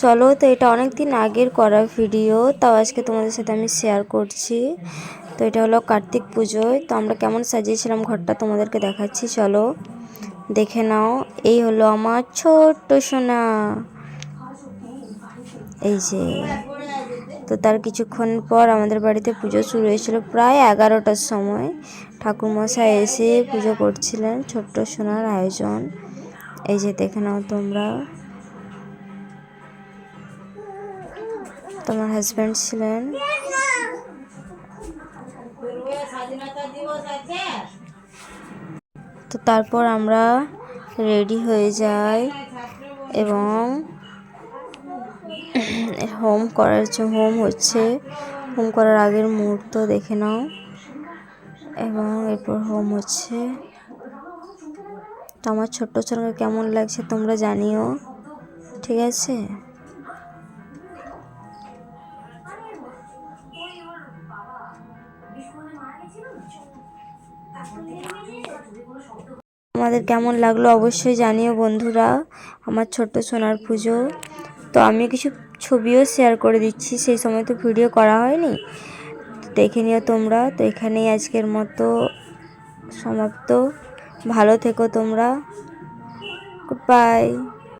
চলো, তো এটা অনেক দিন আগের করা ভিডিও তাও আজকে তোমাদের সাথে আমি শেয়ার করছি। তো এটা হলো কার্তিক পুজোয়, তো আমরা কেমন সাজিয়েছিলাম ঘরটা তোমাদেরকে দেখাচ্ছি, চলো। দেখে নাও, এই হলো আমার ছোট্ট সোনা। এই যে, তো তার কিছুক্ষণ পর আমাদের বাড়িতে পুজো শুরু হয়েছিল প্রায় এগারোটার সময়। ঠাকুরমশাই এসে পুজো করছিলেন, ছোট্ট সোনার আয়োজন। এই যে, দেখে নাও তোমরা। তোমার হাজব্যান্ড ছিলেন। তো তারপর আমরা রেডি হয়ে যাই এবং হোম করার জন্য হোম হচ্ছে। হোম করার আগের মুহূর্ত দেখে নাও। এবং এরপর হোম হচ্ছে। তো আমার ছোট্ট ছোটকে কেমন লাগছে তোমরা জানিও। ঠিক আছে? আমাদের কেমন লাগল অবশ্যই জানিও বন্ধুরা, আমার ছোট্ট সোনার পুজো। তো আমি কিছু ছবিও শেয়ার করে দিচ্ছি, সেই সময় তো ভিডিও করা হয়নি। দেখে নিও তোমরা। তো এখানেই আজকের মতো সমাপ্ত। ভালো থেকো তোমরা। Good bye